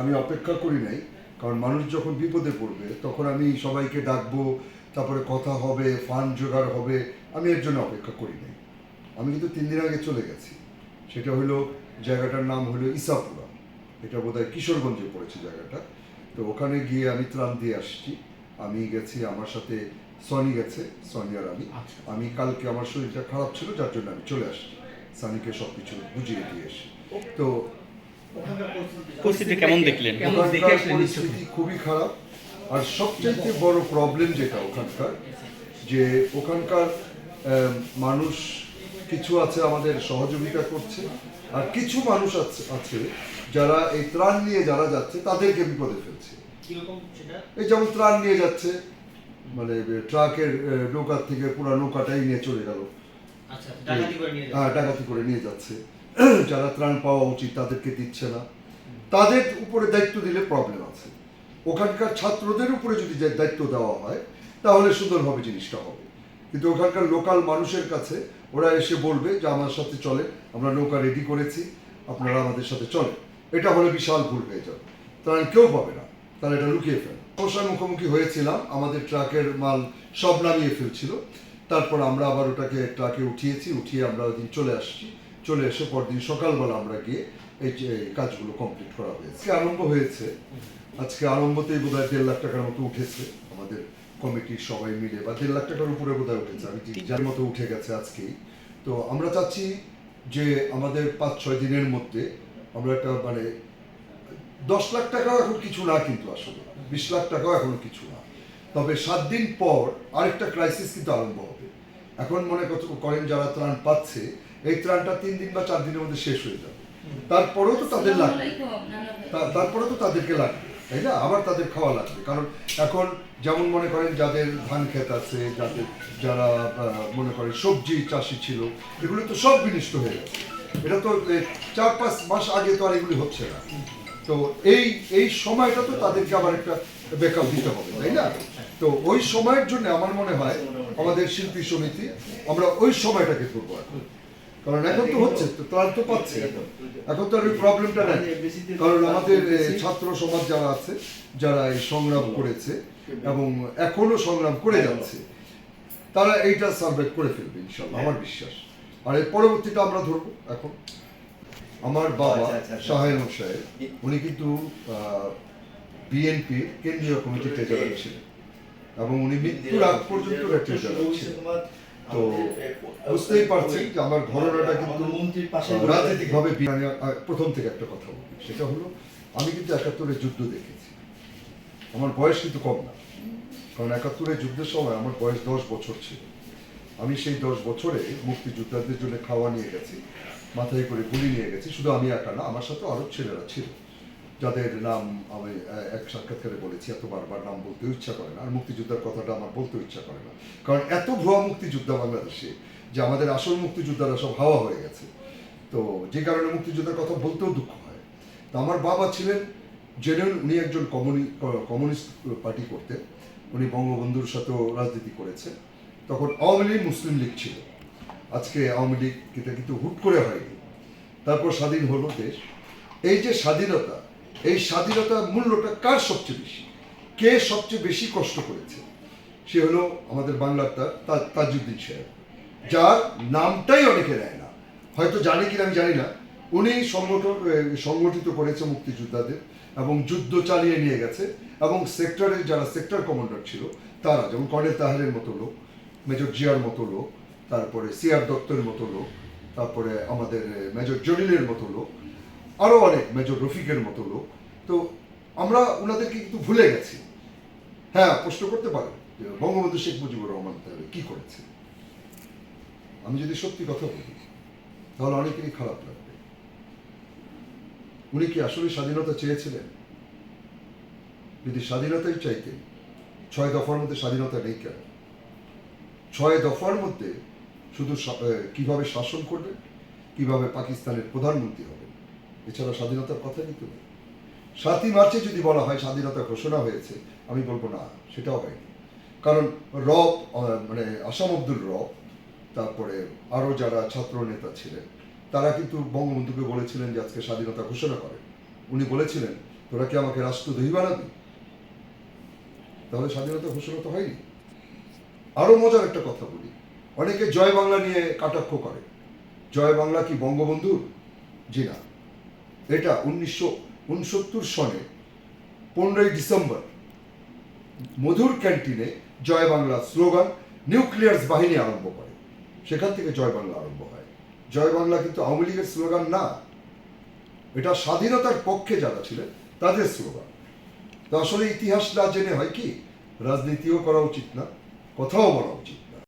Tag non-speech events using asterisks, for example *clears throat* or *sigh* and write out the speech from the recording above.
আমি অপেক্ষা করি নাই। কারণ মানুষ যখন বিপদে পড়বে তখন আমি সবাইকে ডাকবো তারপরে কথা হবে ফান্ড জোগাড় হবে আমি এর জন্য অপেক্ষা করি নাই। আমি কিন্তু তিন দিন আগে চলে গেছি। সেটা হলো জায়গাটার নাম হলো ইসাপুরা। এটা বোধহয় কিশোরগঞ্জে পড়েছে জায়গাটা। তো ওখানে গিয়ে আমি ত্রাণ দিয়ে আসছি। আমি গেছি আমার সাথে সনি গেছে সনি আর আমি। আচ্ছা। আমি কালকে আমার শরীরটা খারাপ ছিল যার জন্য আমি চলে আসছি। সানিকে সব কিছু বুঝিয়ে দিয়ে এসে। তো পরিস্থিতি কেমন দেখলেন? পরিস্থিতি খুবই খারাপ। আর সবচেয়ে বড় প্রবলেম যেটা ওখানকার যে ওখানকার মানুষ কিছু আছে আমাদের সহযোগিতা করছে আর কিছু মানুষ আছে আছে যারা এই ত্রাণ নিয়ে যারা যাচ্ছে তাদেরকে বিপদে ফেলছে। এই যেমন ত্রাণ নিয়ে যাচ্ছে মানে ট্রাকের নৌকার থেকে পুরো নৌকাটাই নিয়ে চলে গেল। আচ্ছা হ্যাঁ ডাকাতি করে নিয়ে যাচ্ছে। *clears throat* যারা ত্রাণ পাওয়া উচিত তাদেরকে দিচ্ছে না। তাদের উপরে দায়িত্ব দিলে প্রবলেম আছে। ওখানকার ছাত্রদের উপরে যদি দায়িত্ব দেওয়া হয়, তাহলে সুন্দরভাবে জিনিসটা হবে। কিন্তু ওখানকার লোকাল মানুষের কাছে ওরা এসে বলবে যে, আমার সাথে চলে আমরা নৌকা রেডি করেছি, আপনারা আমাদের সাথে চলে এটা হলে বিশাল ভুল হয়ে যাবে। তারা কেউ পাবে না। তারা এটা লুকিয়ে ফেলে। সমস্যার মুখোমুখি হয়েছিলাম। আমাদের ট্রাকের মাল সব নামিয়ে ফেলছিল। তারপর আমরা আবার ওটাকে ট্রাকে উঠিয়েছি, উঠিয়ে আমরা ওই দিন চলে আসছি। চলে এসে পরদিন সকালবেলা আমরা গিয়ে এই যে কাজগুলো কমপ্লিট করা হয়েছে। আরম্ভ হয়েছে। আজকে আরম্ভতেই বোধ হয় দেড় লাখ টাকার মতো উঠেছে আমাদের কমিটির সবাই মিলে, বা দেড় লাখ টাকার উপরে বোধ হয় উঠেছে। আমি যার মতো উঠে গেছে আজকেই। তো আমরা চাচ্ছি যে আমাদের পাঁচ, ছয় দিনের মধ্যে আমরা একটা মানে দশ লাখ টাকাও এখন কিছু না কিন্তু আসলে, বিশ লাখ টাকাও এখনও কিছু না। তবে সাত দিন পর আরেকটা ক্রাইসিস কিন্তু আরম্ভ হবে। এখন মনে করেন যারা ত্রাণ পাচ্ছে এই ত্রাণটা তিন দিন বা চার দিনের মধ্যে শেষ হয়ে যাবে। তারপরেও তো তাদের লাগবে। তা- তারপরে তো তাদেরকে লাগবে, তাই না? আবার তাদের খাওয়া লাগবে। কারণ এখন যেমন মনে করেন যাদের ধান ক্ষেত আছে, যাদের, যারা মনে করেন সবজি চাষি ছিল, এগুলো তো সব বিনষ্ট হয়ে গেছে। এটা তো চার পাঁচ মাস আগে তো আর এগুলি হচ্ছে না। তো এই এই সময়টা তো তাদেরকে আবার একটা ব্যাকআপ দিতে হবে, তাই না? তো ওই সময়ের জন্য আমার মনে হয় আমাদের শিল্পী সমিতি, আমরা ওই সময়টাকে করব কারণ এখন তো হচ্ছে তো ত্রাণ তো পাচ্ছে এখন এখন তো আর ওই প্রবলেমটা নেই কারণ আমাদের ছাত্র সমাজ যারা আছে যারা এই সংগ্রাম করেছে এবং এখনও সংগ্রাম করে যাচ্ছে তারা এইটা সার্ভে করে ফেলবে ইনশাল্লাহ আমার বিশ্বাস আর এর পরবর্তীটা আমরা ধরবো এখন আমার বাবা আচ্ছা, আচ্ছা, আচ্ছা। শাহেন সাহেব উনি কিন্তু বিএনপির কেন্দ্রীয় কমিটির ট্রেজারার ছিলেন এবং উনি মৃত্যুর আগ পর্যন্ত ট্রেজারার ছিলেন তো বুঝতেই পারছেন যে আমার ঘটনাটা কিন্তু রাজনৈতিকভাবে প্রথম থেকে একটা কথা বলি। সেটা হলো আমি কিন্তু একাত্তরের যুদ্ধ দেখেছি। আমার বয়স কিন্তু কম না। কারণ একাত্তরের যুদ্ধের সময় আমার বয়স দশ বছর ছিল। আমি সেই দশ বছরে মুক্তিযোদ্ধাদের জন্য খাওয়া নিয়ে গেছি মাথায় করে গুলি নিয়ে গেছি। শুধু আমি একা না আমার সাথে আরও ছেলেরা ছিল। যাদের নাম আমি এক সাক্ষাৎকারে বলেছি, এত বারবার নাম বলতে ইচ্ছা করে না। আর মুক্তিযোদ্ধার কথাটা আমার বলতে ইচ্ছা করে না। কারণ এত ভুয়া মুক্তিযোদ্ধা বাংলাদেশে যে আমাদের আসল মুক্তিযোদ্ধারা সব হাওয়া হয়ে গেছে। তো যে কারণে মুক্তিযোদ্ধার কথা বলতেও দুঃখ হয়। তো আমার বাবা ছিলেন জেনারেল উনি একজন কমিউনি কমিউনিস্ট পার্টি করতেন। উনি বঙ্গবন্ধুর সাথেও রাজনীতি করেছেন। তখন আওয়ামী লীগ মুসলিম লীগ ছিল। আজকে আওয়ামী লীগ এটা কিন্তু হুট করে হয়নি। তারপর স্বাধীন হলো দেশ। এই যে স্বাধীনতা এই স্বাধীনতার মূল্যটা কার সবচেয়ে বেশি? কে সবচেয়ে বেশি কষ্ট করেছে? সে হলো আমাদের বাংলার তা- তা- তাজউদ্দিন সাহেব। যার নামটাই অনেকে নেয় না। হয়তো জানে কিনা আমি জানি না। উনি সংগঠন সংগঠিত করেছে মুক্তিযোদ্ধাদের এবং যুদ্ধ চালিয়ে নিয়ে গেছে এবং সেক্টরের যারা সেক্টর কমান্ডার ছিল, তারা যেমন কর্নেল তাহেরের মতো লোক, মেজর জিয়ার মতো লোক, তারপরে সিআর দত্তের মতো লোক, তারপরে আমাদের মেজর জলিলের মতো লোক আরও অনেক মেজর রফিকের মতো লোক। তো আমরা ওনাদেরকে কিন্তু ভুলে গেছি। হ্যাঁ প্রশ্ন করতে পারেন বঙ্গবন্ধু শেখ মুজিবুর রহমান তাহলে কি করেছে আমি যদি সত্যি কথা বলি, তাহলে অনেকেরই খারাপ লাগবে। উনি কি আসলে স্বাধীনতা চেয়েছিলেন? যদি স্বাধীনতাই চাইতেন, ছয় দফার মধ্যে স্বাধীনতা নেই কেন? ছয় দফার মধ্যে শুধু কীভাবে শাসন করবেন, কীভাবে পাকিস্তানের প্রধানমন্ত্রী হবেন এছাড়া স্বাধীনতার কথা কিন্তু নেই সাতই মার্চে যদি বলা হয় স্বাধীনতা ঘোষণা হয়েছে, আমি বলব না, সেটাও হয়নি। কারণ রব মানে আসাম আব্দুল রব, তারপরে আরও যারা ছাত্র নেতা ছিলেন, তারা কিন্তু বঙ্গবন্ধুকে বলেছিলেন যে আজকে স্বাধীনতা ঘোষণা করে। উনি বলেছিলেন, তোরা কি আমাকে রাষ্ট্রদ্রোহী বানাবি? তাহলে স্বাধীনতা ঘোষণা তো হয়নি। আরও মজার একটা কথা বলি। অনেকে জয় বাংলা নিয়ে কাটাক্ষ করে। জয় বাংলা কি বঙ্গবন্ধুর? জি না। এটা উনিশশো উনসত্তর সনে পনেরোই ডিসেম্বর। মধুর ক্যান্টিনে জয় বাংলা স্লোগান নিউক্লিয়ার্স বাহিনী আরম্ভ করে। সেখান থেকে জয় বাংলা আরম্ভ হয়। জয় বাংলা কিন্তু আওয়ামী লীগের স্লোগান না। এটা স্বাধীনতার পক্ষে যারা ছিলেন, তাদের স্লোগান। তো আসলে ইতিহাস না জেনে হয় কি? রাজনীতিও করা উচিত না, কথাও বলা উচিত